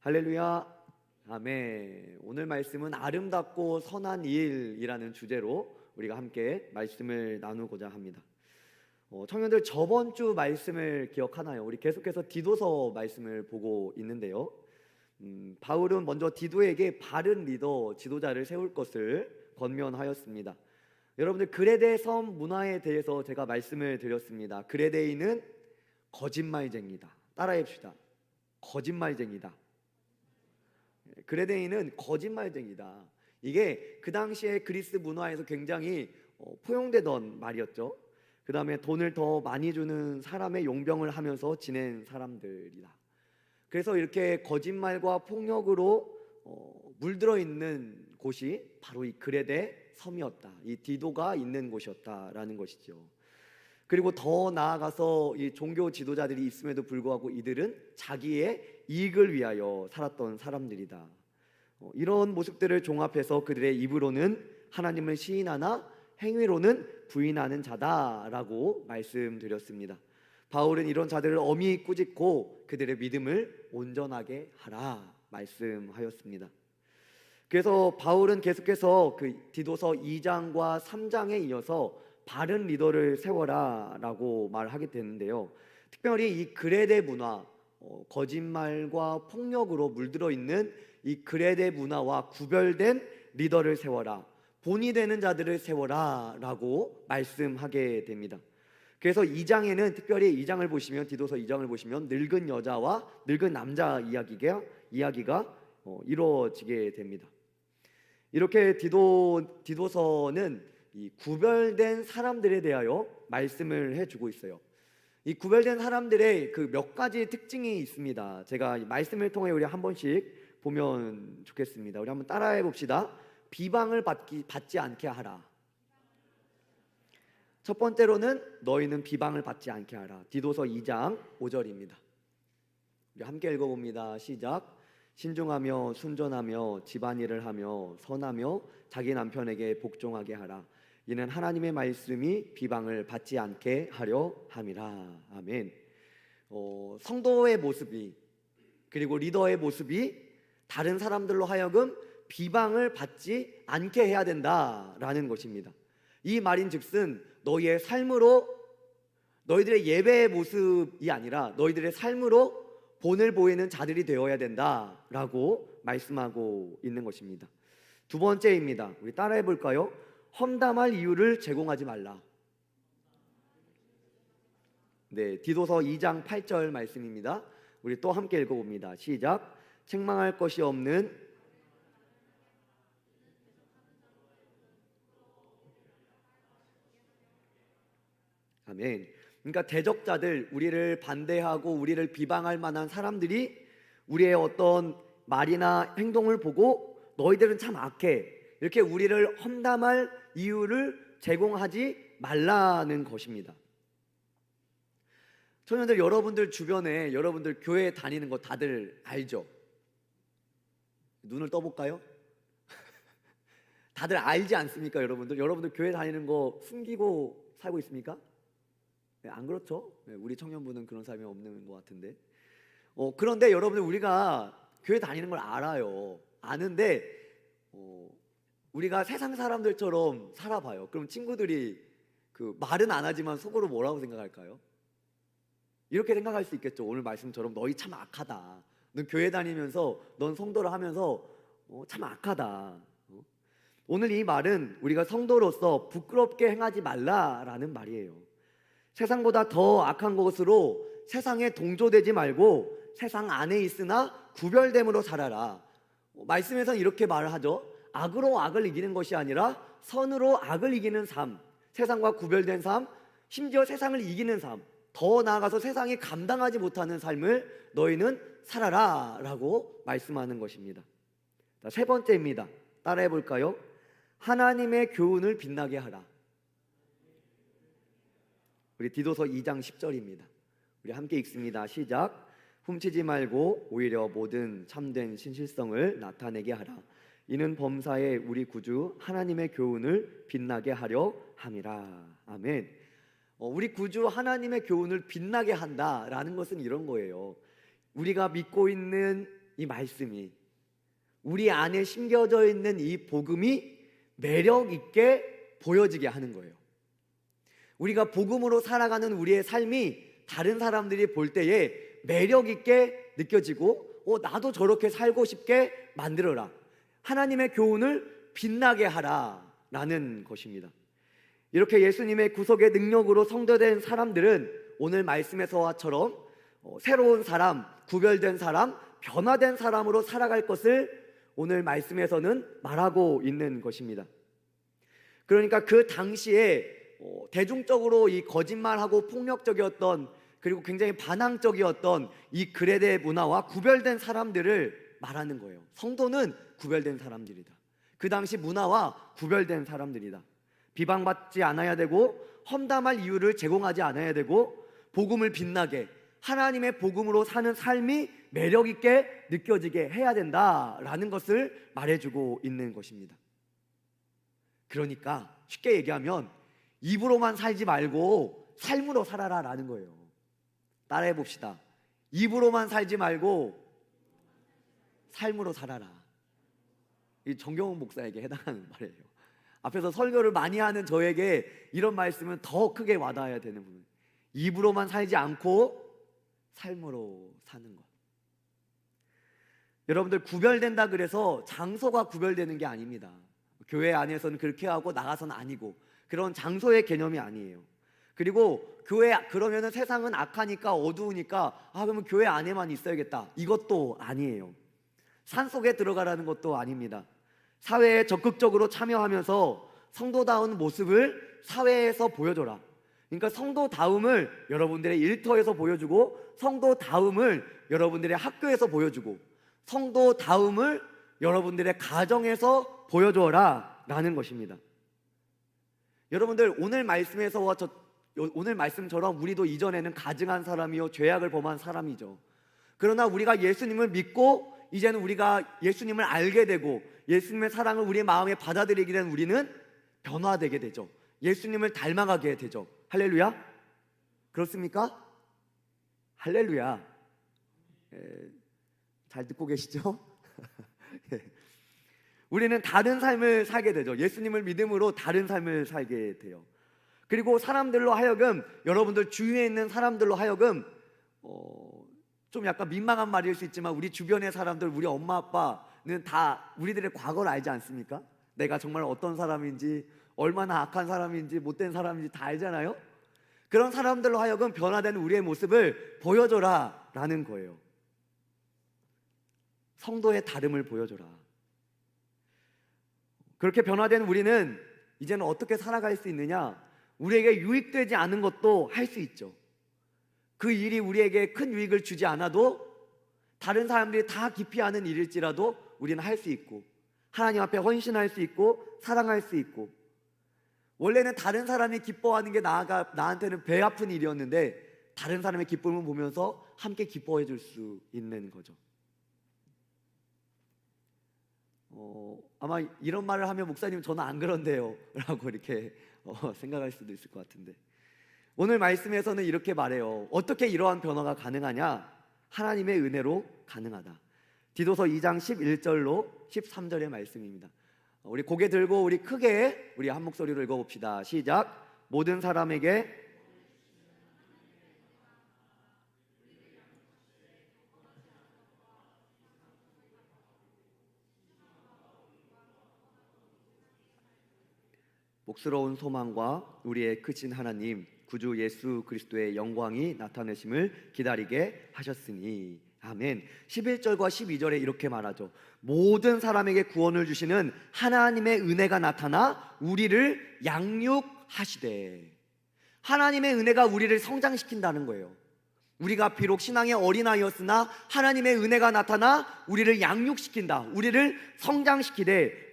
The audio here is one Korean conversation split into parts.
할렐루야. 아멘. 오늘 말씀은 아름답고 선한 일이라는 주제로 우리가 함께 말씀을 나누고자 합니다. 어, 청년들 저번 주 말씀을 기억하나요? 우리 계속해서 디도서 말씀을 보고 있는데요. 음, 바울은 먼저 디도에게 바른 리더 지도자를 세울 것을 권면하였습니다. 여러분들 그레데 섬 문화에 대해서 제가 말씀을 드렸습니다. 그레데인은 거짓말쟁이다. 따라해 봅시다. 거짓말쟁이다. 그레데인은 거짓말쟁이다. 이게 그 당시에 그리스 문화에서 굉장히 어, 포용되던 말이었죠. 그 다음에 돈을 더 많이 주는 사람의 용병을 하면서 지낸 사람들이다. 그래서 이렇게 거짓말과 폭력으로 어, 물들어 있는 곳이 바로 이 그레데 섬이었다. 이 디도가 있는 곳이었다라는 것이죠. 그리고 더 나아가서 이 종교 지도자들이 있음에도 불구하고 이들은 자기의 이익을 위하여 살았던 사람들이다. 어, 이런 모습들을 종합해서 그들의 입으로는 하나님을 시인하나 행위로는 부인하는 자다라고 말씀드렸습니다. 바울은 이런 자들을 엄히 꾸짖고 그들의 믿음을 온전하게 하라 말씀하였습니다. 그래서 바울은 계속해서 그 디도서 2장과 3장에 이어서 바른 리더를 세워라라고 말하게 되는데요. 특별히 이 그레데 문화, 어, 거짓말과 폭력으로 물들어 있는 이 그레데 문화와 구별된 리더를 세워라. 본이 되는 자들을 세워라라고 말씀하게 됩니다. 그래서 2장에는 특별히 2장을 보시면 디도서 2장을 보시면 늙은 여자와 늙은 남자 이야기가 이야기가 어, 이루어지게 됩니다. 이렇게 디도 디도서는 이 구별된 사람들에 대하여 말씀을 해주고 있어요. 이 구별된 사람들의 그 몇 가지 특징이 있습니다. 제가 이 말씀을 통해 우리 한 번씩 보면 좋겠습니다. 우리 한번 따라해 봅시다. 비방을 받기, 받지 않게 하라. 첫 번째로는 너희는 비방을 받지 않게 하라. 디도서 2장 5절입니다. 우리 함께 읽어봅니다. 시작. 신중하며 순전하며 집안일을 하며 선하며 자기 남편에게 복종하게 하라. 이는 하나님의 말씀이 비방을 받지 않게 하려 함이라. 아멘. 어, 성도의 모습이 그리고 리더의 모습이 다른 사람들로 하여금 비방을 받지 않게 해야 된다라는 것입니다. 이 말인즉슨 너희의 삶으로 너희들의 예배의 모습이 아니라 너희들의 삶으로 본을 보이는 자들이 되어야 된다라고 말씀하고 있는 것입니다. 두 번째입니다. 우리 따라해 볼까요? 험담할 이유를 제공하지 말라. 네, 디도서 2장 8절 말씀입니다. 우리 또 함께 읽어봅니다. 시작. 책망할 것이 없는 아멘. 그러니까 대적자들, 우리를 반대하고 우리를 비방할 만한 사람들이 우리의 어떤 말이나 행동을 보고 너희들은 참 악해. 이렇게 우리를 험담할 이유를 제공하지 말라는 것입니다. 청년들 여러분들 주변에 여러분들 교회 다니는 거 다들 알죠? 눈을 떠볼까요? 다들 알지 않습니까, 여러분들? 여러분들 교회 다니는 거 숨기고 살고 있습니까? 네, 안 그렇죠? 네, 우리 청년분은 그런 사람이 없는 것 같은데. 어, 그런데 여러분들 우리가 교회 다니는 걸 알아요. 아는데 어, 우리가 세상 사람들처럼 살아봐요. 그럼 친구들이 그 말은 안 하지만 속으로 뭐라고 생각할까요? 이렇게 생각할 수 있겠죠. 오늘 말씀처럼 너희 참 악하다. 넌 교회 다니면서 넌 성도를 하면서 어, 참 악하다. 어? 오늘 이 말은 우리가 성도로서 부끄럽게 행하지 말라라는 말이에요. 세상보다 더 악한 것으로 세상에 동조되지 말고 세상 안에 있으나 구별됨으로 살아라. 어, 말씀에서는 이렇게 말을 하죠. 악으로 악을 이기는 것이 아니라 선으로 악을 이기는 삶. 세상과 구별된 삶, 심지어 세상을 이기는 삶. 더 나아가서 세상이 감당하지 못하는 삶을 너희는 살아라 라고 말씀하는 것입니다. 자, 세 번째입니다. 따라해 볼까요? 하나님의 교훈을 빛나게 하라. 우리 디도서 2장 10절입니다. 우리 함께 읽습니다. 시작. 훔치지 말고 오히려 모든 참된 신실성을 나타내게 하라. 이는 범사에 우리 구주 하나님의 교훈을 빛나게 하려 함이라. 아멘. 어, 우리 구주 하나님의 교훈을 빛나게 한다라는 것은 이런 거예요. 우리가 믿고 있는 이 말씀이 우리 안에 심겨져 있는 이 복음이 매력 있게 보여지게 하는 거예요. 우리가 복음으로 살아가는 우리의 삶이 다른 사람들이 볼 때에 매력 있게 느껴지고 어, 나도 저렇게 살고 싶게 만들어라. 하나님의 교훈을 빛나게 하라 라는 것입니다. 이렇게 예수님의 구속의 능력으로 성도된 사람들은 오늘 말씀에서와처럼 어, 새로운 사람, 구별된 사람, 변화된 사람으로 살아갈 것을 오늘 말씀에서는 말하고 있는 것입니다. 그러니까 그 당시에 어, 대중적으로 이 거짓말하고 폭력적이었던 그리고 굉장히 반항적이었던 이 그레데 문화와 구별된 사람들을 말하는 거예요. 성도는 구별된 사람들이다. 그 당시 문화와 구별된 사람들이다. 비방받지 않아야 되고 험담할 이유를 제공하지 않아야 되고 복음을 빛나게 하나님의 복음으로 사는 삶이 매력 있게 느껴지게 해야 된다라는 것을 말해주고 있는 것입니다. 그러니까 쉽게 얘기하면 입으로만 살지 말고 삶으로 살아라라는 거예요. 따라해 봅시다. 입으로만 살지 말고 삶으로 살아라. 이 정경훈 목사에게 해당하는 말이에요. 앞에서 설교를 많이 하는 저에게 이런 말씀은 더 크게 와닿아야 되는 부분. 입으로만 살지 않고 삶으로 사는 것. 여러분들 구별된다 그래서 장소가 구별되는 게 아닙니다. 교회 안에서는 그렇게 하고 나가서는 아니고 그런 장소의 개념이 아니에요. 그리고 교회 그러면은 세상은 악하니까 어두우니까 아 그러면 교회 안에만 있어야겠다. 이것도 아니에요. 산 속에 들어가라는 것도 아닙니다. 사회에 적극적으로 참여하면서 성도다운 모습을 사회에서 보여줘라. 그러니까 성도다움을 여러분들의 일터에서 보여주고 성도다움을 여러분들의 학교에서 보여주고 성도다움을 여러분들의 가정에서 보여줘라 라는 것입니다. 여러분들 오늘 말씀에서와 저 오늘 말씀처럼 우리도 이전에는 가증한 사람이요 죄악을 범한 사람이죠. 그러나 우리가 예수님을 믿고 이제는 우리가 예수님을 알게 되고 예수님의 사랑을 우리의 마음에 받아들이게 된 우리는 변화되게 되죠. 예수님을 닮아가게 되죠. 할렐루야. 그렇습니까? 할렐루야. 에, 잘 듣고 계시죠? 예. 우리는 다른 삶을 살게 되죠. 예수님을 믿음으로 다른 삶을 살게 돼요. 그리고 사람들로 하여금 여러분들 주위에 있는 사람들로 하여금 어, 좀 약간 민망한 말일 수 있지만 우리 주변의 사람들, 우리 엄마 아빠는 다 우리들의 과거를 알지 않습니까? 내가 정말 어떤 사람인지, 얼마나 악한 사람인지, 못된 사람인지 다 알잖아요. 그런 사람들로 하여금 변화된 우리의 모습을 보여줘라 라는 거예요. 성도의 다름을 보여줘라. 그렇게 변화된 우리는 이제는 어떻게 살아갈 수 있느냐? 우리에게 유익되지 않은 것도 할 수 있죠. 그 일이 우리에게 큰 유익을 주지 않아도 다른 사람들이 다 기피하는 일일지라도 우리는 할 수 있고 하나님 앞에 헌신할 수 있고 사랑할 수 있고 원래는 다른 사람이 기뻐하는 게 나가 나한테는 배 아픈 일이었는데 다른 사람의 기쁨을 보면서 함께 기뻐해 줄 수 있는 거죠. 어, 아마 이런 말을 하면 목사님 저는 안 그런데요 라고 이렇게 어, 생각할 수도 있을 것 같은데 오늘 말씀에서는 이렇게 말해요. 어떻게 이러한 변화가 가능하냐? 하나님의 은혜로 가능하다. 디도서 2장 11절로 13절의 말씀입니다. 우리 고개 들고 우리 크게 우리 한 목소리로 읽어봅시다. 시작. 모든 사람에게 복스러운 소망과 우리의 크신 하나님 구주 예수 그리스도의 영광이 나타내심을 기다리게 하셨으니 아멘. 11절과 12절에 이렇게 말하죠. 모든 사람에게 구원을 주시는 하나님의 은혜가 나타나 우리를 양육하시되 하나님의 은혜가 우리를 성장시킨다는 거예요. 우리가 비록 신앙의 어린아이였으나 하나님의 은혜가 나타나 우리를 양육시킨다. 우리를 성장시키되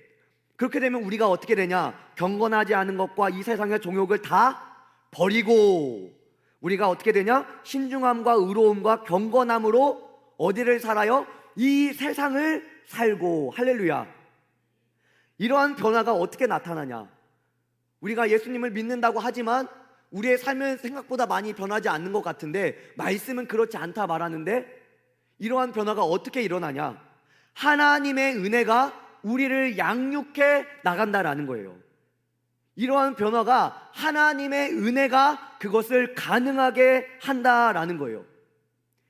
그렇게 되면 우리가 어떻게 되냐? 경건하지 않은 것과 이 세상의 종욕을 다 버리고 우리가 어떻게 되냐? 신중함과 의로움과 경건함으로 어디를 살아요? 이 세상을 살고 할렐루야. 이러한 변화가 어떻게 나타나냐? 우리가 예수님을 믿는다고 하지만 우리의 삶은 생각보다 많이 변하지 않는 것 같은데 말씀은 그렇지 않다 말하는데 이러한 변화가 어떻게 일어나냐? 하나님의 은혜가 우리를 양육해 나간다라는 거예요. 이러한 변화가 하나님의 은혜가 그것을 가능하게 한다라는 거예요.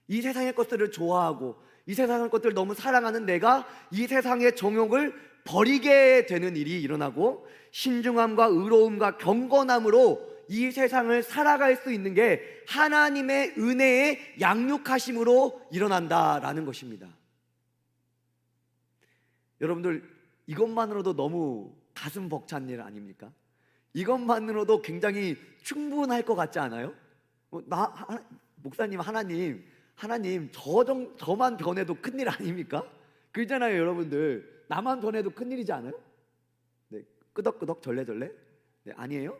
이 세상의 것들을 좋아하고 이 세상의 것들을 너무 사랑하는 내가 이 세상의 정욕을 버리게 되는 일이 일어나고 신중함과 의로움과 경건함으로 이 세상을 살아갈 수 있는 게 하나님의 은혜의 양육하심으로 일어난다라는 것입니다. 여러분들 이것만으로도 너무 가슴 벅찬 일 아닙니까? 이것만으로도 굉장히 충분할 것 같지 않아요? 어, 나 하, 목사님 하나님 하나님 저 정, 저만 변해도 큰일 아닙니까? 그잖아요 여러분들 나만 변해도 큰일이지 않아요? 네 끄덕끄덕 절레절레 네 아니에요?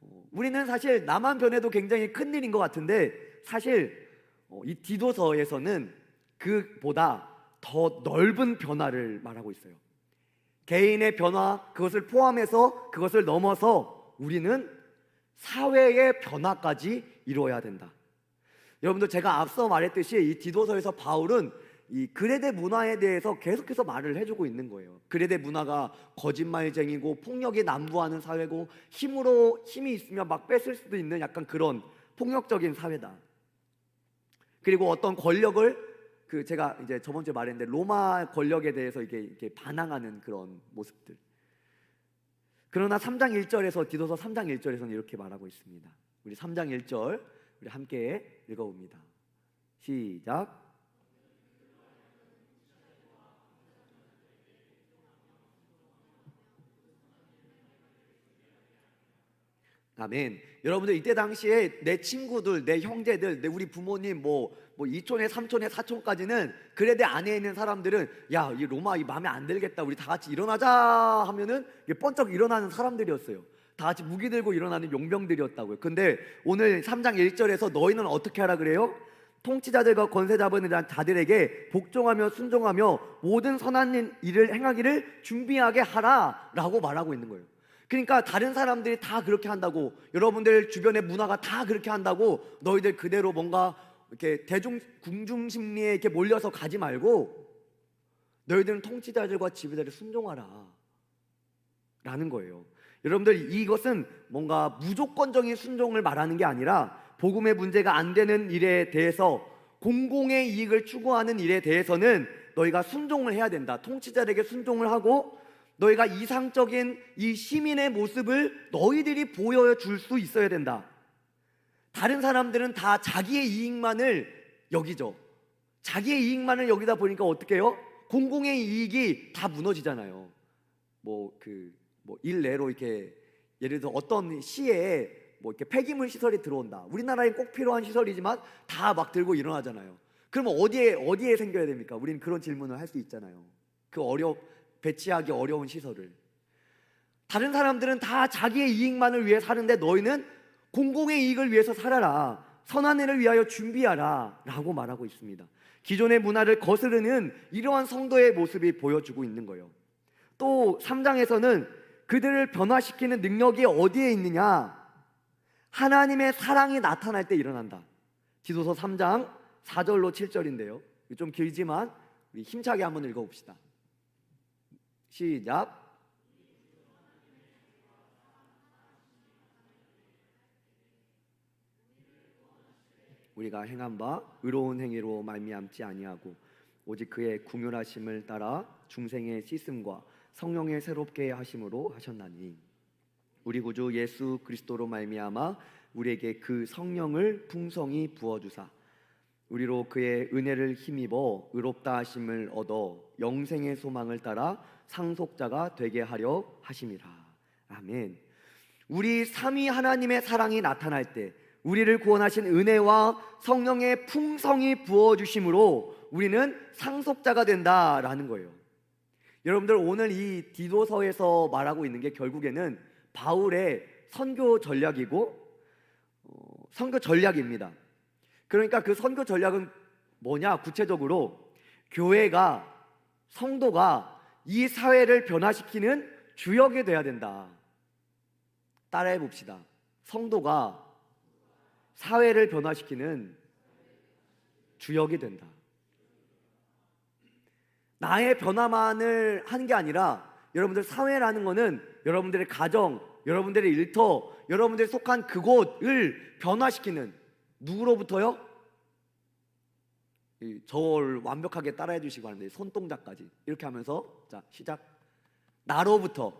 어, 우리는 사실 나만 변해도 굉장히 큰일인 것 같은데 사실 어, 이 디도서에서는 그보다 더 넓은 변화를 말하고 있어요. 개인의 변화 그것을 포함해서 그것을 넘어서 우리는 사회의 변화까지 이루어야 된다. 여러분들 제가 앞서 말했듯이 이 디도서에서 바울은 이 그레데 문화에 대해서 계속해서 말을 해주고 있는 거예요. 그레데 문화가 거짓말쟁이고 폭력이 난무하는 사회고 힘으로 힘이 있으면 막 뺏을 수도 있는 약간 그런 폭력적인 사회다. 그리고 어떤 권력을 그 제가 이제 저번 주에 말했는데 로마 권력에 대해서 이게 이렇게 반항하는 그런 모습들. 그러나 3장 1절에서 디도서 3장 1절에서는 이렇게 말하고 있습니다. 우리 3장 1절 우리 함께 읽어봅니다. 시작. 아멘. 여러분들 이때 당시에 내 친구들, 내 형제들, 내 우리 부모님 뭐, 뭐 이촌에 삼촌에 사촌까지는 그레데 안에 있는 사람들은 야, 이 로마 이 마음에 안 들겠다. 우리 다 같이 일어나자 하면은 번쩍 일어나는 사람들이었어요. 다 같이 무기 들고 일어나는 용병들이었다고요. 근데 오늘 3장 1절에서 너희는 어떻게 하라 그래요? 통치자들과 권세 잡은 자들에게 복종하며 순종하며 모든 선한 일을 행하기를 준비하게 하라라고 말하고 있는 거예요. 그러니까 다른 사람들이 다 그렇게 한다고 여러분들 주변의 문화가 다 그렇게 한다고 너희들 그대로 뭔가 이렇게 대중 궁중 심리에 이렇게 몰려서 가지 말고 너희들은 통치자들과 지배자를 순종하라 라는 거예요. 여러분들 이것은 뭔가 무조건적인 순종을 말하는 게 아니라 복음의 문제가 안 되는 일에 대해서 공공의 이익을 추구하는 일에 대해서는 너희가 순종을 해야 된다. 통치자에게 순종을 하고 너희가 이상적인 이 시민의 모습을 너희들이 보여줄 수 있어야 된다. 다른 사람들은 다 자기의 이익만을 여기죠. 자기의 이익만을 여기다 보니까 어떻게 해요? 공공의 이익이 다 무너지잖아요. 뭐그 뭐 일례로 이렇게 예를 들어 어떤 시에 뭐 이렇게 폐기물 시설이 들어온다. 우리나라에 꼭 필요한 시설이지만 다 막 들고 일어나잖아요. 그러면 어디에 어디에 생겨야 됩니까? 우리는 그런 질문을 할 수 있잖아요. 그 어려 배치하기 어려운 시설을 다른 사람들은 다 자기의 이익만을 위해 사는데 너희는 공공의 이익을 위해서 살아라. 선한 일을 위하여 준비하라. 라고 말하고 있습니다. 기존의 문화를 거스르는 이러한 성도의 모습이 보여주고 있는 거예요. 또 3장에서는 그들을 변화시키는 능력이 어디에 있느냐? 하나님의 사랑이 나타날 때 일어난다. 지도서 3장 4절로 7절인데요. 좀 길지만 우리 힘차게 한번 읽어봅시다. 시작. 우리가 행한 바 의로운 행위로 말미암지 아니하고 오직 그의 궁휼하심을 따라 중생의 씻음과 성령의 새롭게 하심으로 하셨나니 우리 구주 예수 그리스도로 말미암아 우리에게 그 성령을 풍성히 부어 주사 우리로 그의 은혜를 힘입어 의롭다 하심을 얻어 영생의 소망을 따라 상속자가 되게 하려 하심이라. 아멘. 우리 삼위 하나님의 사랑이 나타날 때 우리를 구원하신 은혜와 성령의 풍성이 부어 주심으로 우리는 상속자가 된다라는 거예요. 여러분들 오늘 이 디도서에서 말하고 있는 게 결국에는 바울의 선교 전략이고 어, 선교 전략입니다. 그러니까 그 선교 전략은 뭐냐? 구체적으로 교회가 성도가 이 사회를 변화시키는 주역이 돼야 된다. 따라해 봅시다. 성도가 사회를 변화시키는 주역이 된다. 나의 변화만을 하는 게 아니라 여러분들 사회라는 거는 여러분들의 가정, 여러분들의 일터, 여러분들이 속한 그곳을 변화시키는 누구로부터요? 이 저를 완벽하게 따라해 주시기 바랍니다. 손동작까지 이렇게 하면서 자 시작. 나로부터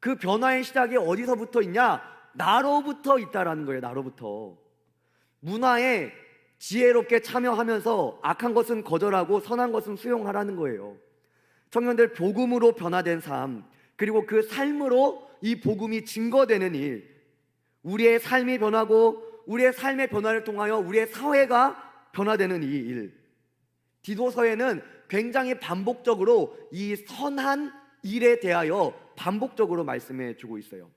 그 변화의 시작이 어디서부터 있냐? 나로부터 있다라는 거예요. 나로부터 문화에 지혜롭게 참여하면서 악한 것은 거절하고 선한 것은 수용하라는 거예요. 청년들 복음으로 변화된 삶 그리고 그 삶으로 이 복음이 증거되는 일 우리의 삶이 변하고 우리의 삶의 변화를 통하여 우리의 사회가 변화되는 이 일. 디도서에는 굉장히 반복적으로 이 선한 일에 대하여 반복적으로 말씀해 주고 있어요.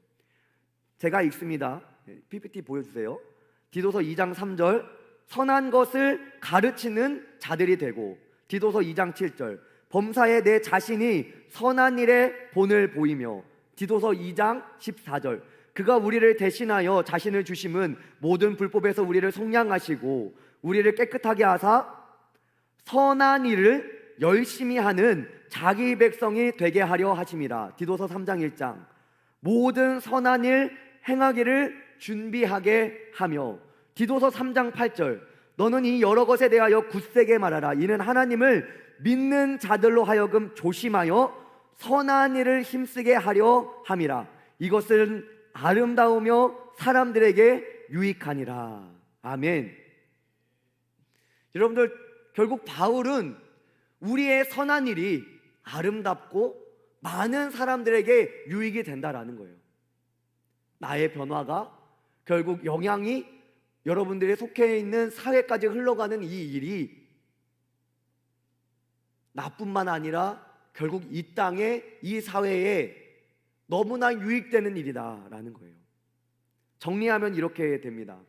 제가 읽습니다. 네, PPT 보여주세요. 디도서 2장 3절 선한 것을 가르치는 자들이 되고 디도서 2장 7절 범사에 내 자신이 선한 일에 본을 보이며 디도서 2장 14절 그가 우리를 대신하여 자신을 주심은 모든 불법에서 우리를 속량하시고 우리를 깨끗하게 하사 선한 일을 열심히 하는 자기 백성이 되게 하려 하심이라. 디도서 3장 1장. 모든 선한 일 행하기를 준비하게 하며 디도서 3장 8절 너는 이 여러 것에 대하여 굳세게 말하라. 이는 하나님을 믿는 자들로 하여금 조심하여 선한 일을 힘쓰게 하려 함이라. 이것은 아름다우며 사람들에게 유익하니라. 아멘. 여러분들 결국 바울은 우리의 선한 일이 아름답고 많은 사람들에게 유익이 된다라는 거예요. 나의 변화가 결국 영향이 여러분들이 속해 있는 사회까지 흘러가는 이 일이 나뿐만 아니라 결국 이 땅에 이 사회에 너무나 유익되는 일이다라는 거예요. 정리하면 이렇게 됩니다.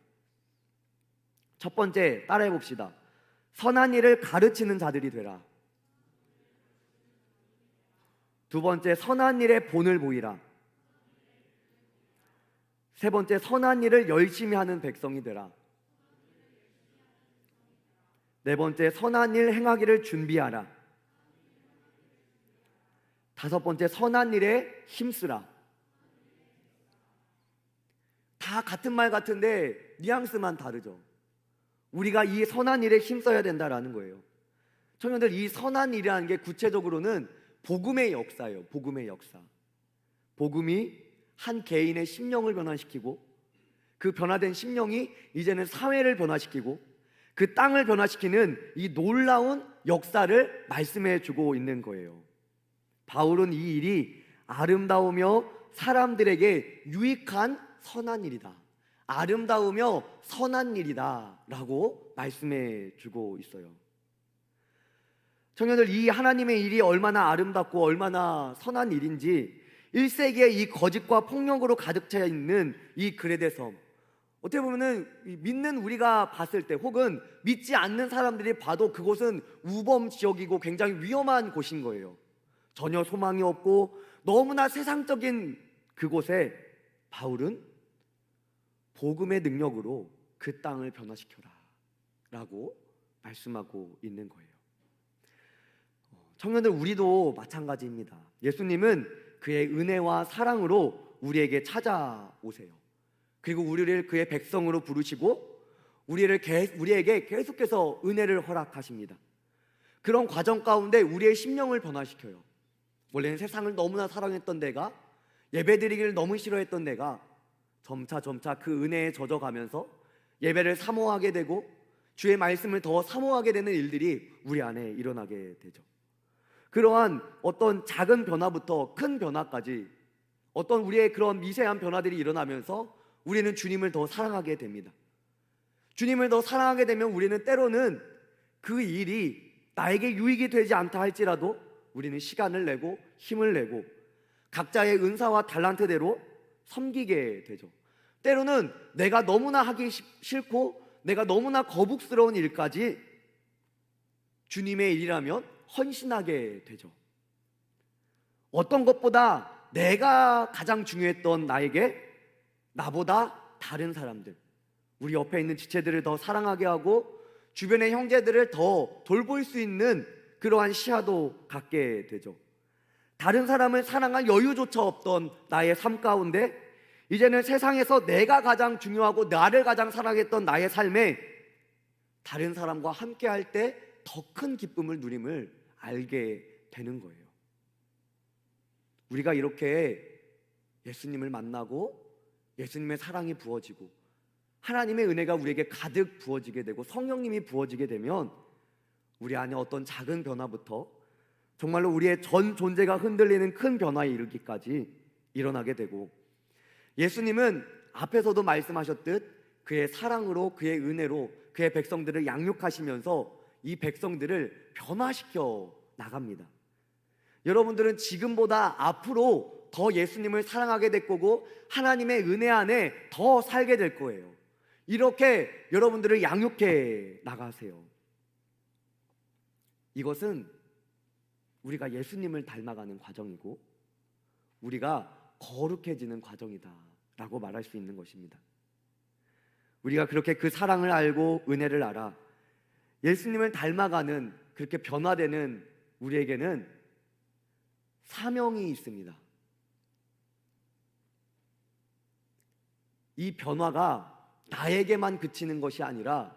첫 번째 따라해 봅시다. 선한 일을 가르치는 자들이 되라. 두 번째 선한 일에 본을 보이라. 세 번째 선한 일을 열심히 하는 백성이 되라. 네 번째 선한 일 행하기를 준비하라. 다섯 번째 선한 일에 힘쓰라. 다 같은 말 같은데 뉘앙스만 다르죠. 우리가 이 선한 일에 힘써야 된다라는 거예요. 청년들 이 선한 일이라는 게 구체적으로는 복음의 역사예요. 복음의 역사. 복음이 한 개인의 심령을 변화시키고 그 변화된 심령이 이제는 사회를 변화시키고 그 땅을 변화시키는 이 놀라운 역사를 말씀해 주고 있는 거예요. 바울은 이 일이 아름다우며 사람들에게 유익한 선한 일이다. 아름다우며 선한 일이다. 라고 말씀해 주고 있어요. 청년들, 이 하나님의 일이 얼마나 아름답고 얼마나 선한 일인지 1세기에 이 거짓과 폭력으로 가득 차 있는 이 그레데 섬. 어떻게 보면은 믿는 우리가 봤을 때 혹은 믿지 않는 사람들이 봐도 그곳은 우범 지역이고 굉장히 위험한 곳인 거예요. 전혀 소망이 없고 너무나 세상적인 그곳에 바울은 복음의 능력으로 그 땅을 변화시켜라 라고 말씀하고 있는 거예요. 청년들 우리도 마찬가지입니다. 예수님은 그의 은혜와 사랑으로 우리에게 찾아오세요. 그리고 우리를 그의 백성으로 부르시고 우리를 개, 우리에게 계속해서 은혜를 허락하십니다. 그런 과정 가운데 우리의 심령을 변화시켜요. 원래는 세상을 너무나 사랑했던 내가 예배드리기를 너무 싫어했던 내가 점차 점차 그 은혜에 젖어가면서 예배를 사모하게 되고 주의 말씀을 더 사모하게 되는 일들이 우리 안에 일어나게 되죠. 그러한 어떤 작은 변화부터 큰 변화까지 어떤 우리의 그런 미세한 변화들이 일어나면서 우리는 주님을 더 사랑하게 됩니다. 주님을 더 사랑하게 되면 우리는 때로는 그 일이 나에게 유익이 되지 않다 할지라도 우리는 시간을 내고 힘을 내고 각자의 은사와 달란트대로 섬기게 되죠. 때로는 내가 너무나 하기 싫고 내가 너무나 거북스러운 일까지 주님의 일이라면 헌신하게 되죠. 어떤 것보다 내가 가장 중요했던 나에게 나보다 다른 사람들, 우리 옆에 있는 지체들을 더 사랑하게 하고 주변의 형제들을 더 돌볼 수 있는 그러한 시야도 갖게 되죠. 다른 사람을 사랑할 여유조차 없던 나의 삶 가운데 이제는 세상에서 내가 가장 중요하고 나를 가장 사랑했던 나의 삶에 다른 사람과 함께 할 때 더 큰 기쁨을 누림을 알게 되는 거예요. 우리가 이렇게 예수님을 만나고 예수님의 사랑이 부어지고 하나님의 은혜가 우리에게 가득 부어지게 되고 성령님이 부어지게 되면 우리 안에 어떤 작은 변화부터 정말로 우리의 전 존재가 흔들리는 큰 변화에 이르기까지 일어나게 되고 예수님은 앞에서도 말씀하셨듯 그의 사랑으로 그의 은혜로 그의 백성들을 양육하시면서 이 백성들을 변화시켜 나갑니다. 여러분들은 지금보다 앞으로 더 예수님을 사랑하게 될 거고 하나님의 은혜 안에 더 살게 될 거예요. 이렇게 여러분들을 양육해 나가세요. 이것은 우리가 예수님을 닮아가는 과정이고 우리가 거룩해지는 과정이다라고 말할 수 있는 것입니다. 우리가 그렇게 그 사랑을 알고 은혜를 알아 예수님을 닮아가는 그렇게 변화되는 우리에게는 사명이 있습니다. 이 변화가 나에게만 그치는 것이 아니라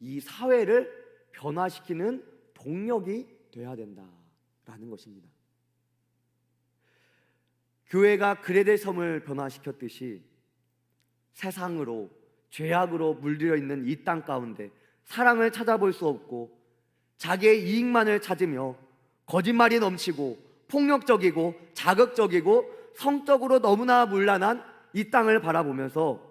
이 사회를 변화시키는 동력이 돼야 된다라는 것입니다. 교회가 그레데 섬을 변화시켰듯이 세상으로 죄악으로 물들여 있는 이 땅 가운데 사랑을 찾아볼 수 없고 자기의 이익만을 찾으며 거짓말이 넘치고 폭력적이고 자극적이고 성적으로 너무나 문란한 이 땅을 바라보면서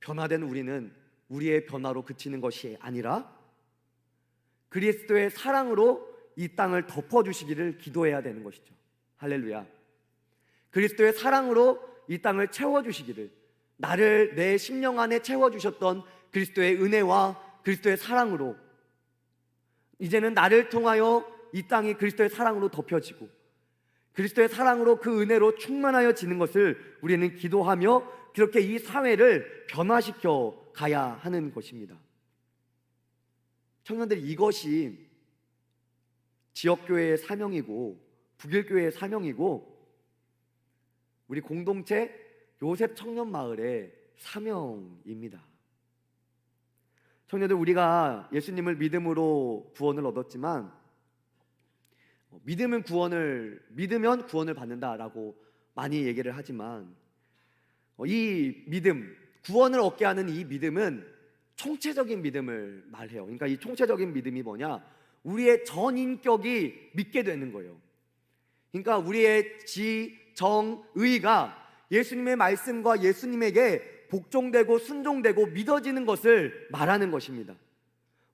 변화된 우리는 우리의 변화로 그치는 것이 아니라 그리스도의 사랑으로 이 땅을 덮어주시기를 기도해야 되는 것이죠. 할렐루야. 그리스도의 사랑으로 이 땅을 채워주시기를 나를 내 심령 안에 채워주셨던 그리스도의 은혜와 그리스도의 사랑으로 이제는 나를 통하여 이 땅이 그리스도의 사랑으로 덮여지고 그리스도의 사랑으로 그 은혜로 충만하여 지는 것을 우리는 기도하며 그렇게 이 사회를 변화시켜 가야 하는 것입니다. 청년들 이것이 지역교회의 사명이고 북일교회의 사명이고 우리 공동체 요셉 청년 마을의 사명입니다. 청년들 우리가 예수님을 믿음으로 구원을 얻었지만 어, 믿음은 구원을 믿으면 구원을 받는다라고 많이 얘기를 하지만 어, 이 믿음 구원을 얻게 하는 이 믿음은 총체적인 믿음을 말해요. 그러니까 이 총체적인 믿음이 뭐냐? 우리의 전 인격이 믿게 되는 거예요. 그러니까 우리의 지, 정, 의가 예수님의 말씀과 예수님에게 복종되고 순종되고 믿어지는 것을 말하는 것입니다.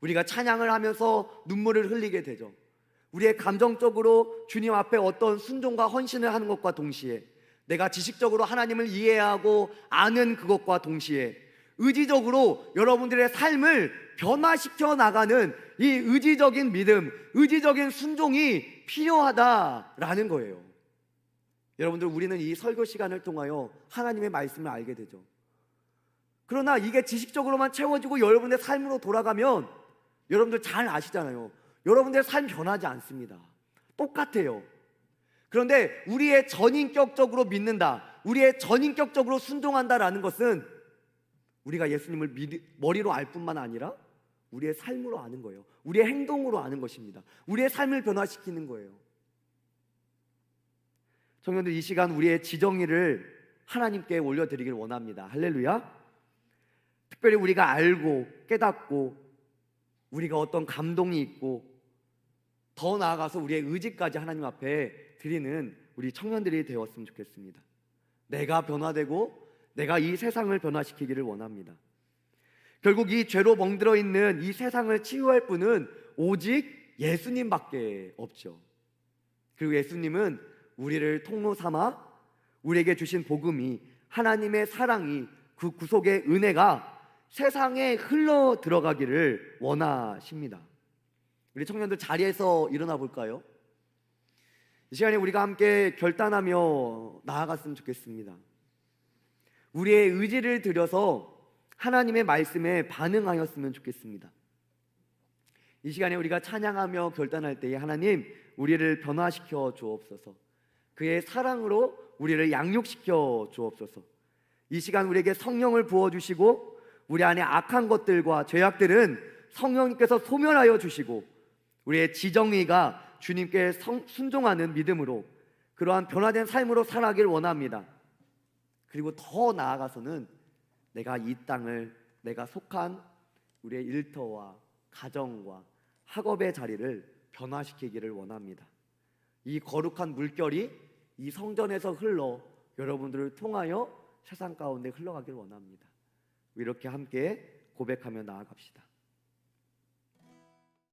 우리가 찬양을 하면서 눈물을 흘리게 되죠. 우리의 감정적으로 주님 앞에 어떤 순종과 헌신을 하는 것과 동시에 내가 지식적으로 하나님을 이해하고 아는 그것과 동시에 의지적으로 여러분들의 삶을 변화시켜 나가는 이 의지적인 믿음, 의지적인 순종이 필요하다라는 거예요. 여러분들 우리는 이 설교 시간을 통하여 하나님의 말씀을 알게 되죠. 그러나 이게 지식적으로만 채워지고 여러분의 삶으로 돌아가면 여러분들 잘 아시잖아요. 여러분들의 삶 변하지 않습니다. 똑같아요. 그런데 우리의 전인격적으로 믿는다, 우리의 전인격적으로 순종한다라는 것은 우리가 예수님을 믿, 머리로 알 뿐만 아니라 우리의 삶으로 아는 거예요. 우리의 행동으로 아는 것입니다. 우리의 삶을 변화시키는 거예요. 청년들 이 시간 우리의 지정의를 하나님께 올려드리길 원합니다. 할렐루야. 특별히 우리가 알고 깨닫고 우리가 어떤 감동이 있고 더 나아가서 우리의 의지까지 하나님 앞에 드리는 우리 청년들이 되었으면 좋겠습니다. 내가 변화되고 내가 이 세상을 변화시키기를 원합니다. 결국 이 죄로 멍들어 있는 이 세상을 치유할 분은 오직 예수님밖에 없죠. 그리고 예수님은 우리를 통로 삼아 우리에게 주신 복음이 하나님의 사랑이 그 구속의 은혜가 세상에 흘러 들어가기를 원하십니다. 우리 청년들 자리에서 일어나 볼까요? 이 시간에 우리가 함께 결단하며 나아갔으면 좋겠습니다. 우리의 의지를 들여서 하나님의 말씀에 반응하였으면 좋겠습니다. 이 시간에 우리가 찬양하며 결단할 때에 하나님 우리를 변화시켜 주옵소서. 그의 사랑으로 우리를 양육시켜 주옵소서. 이 시간 우리에게 성령을 부어 주시고 우리 안에 악한 것들과 죄악들은 성령님께서 소멸하여 주시고 우리의 지정의가 주님께 성- 순종하는 믿음으로 그러한 변화된 삶으로 살아가길 원합니다. 그리고 더 나아가서는 내가 이 땅을 내가 속한 우리의 일터와 가정과 학업의 자리를 변화시키기를 원합니다. 이 거룩한 물결이 이 성전에서 흘러 여러분들을 통하여 세상 가운데 흘러가길 원합니다. 이렇게 함께 고백하며 나아갑시다.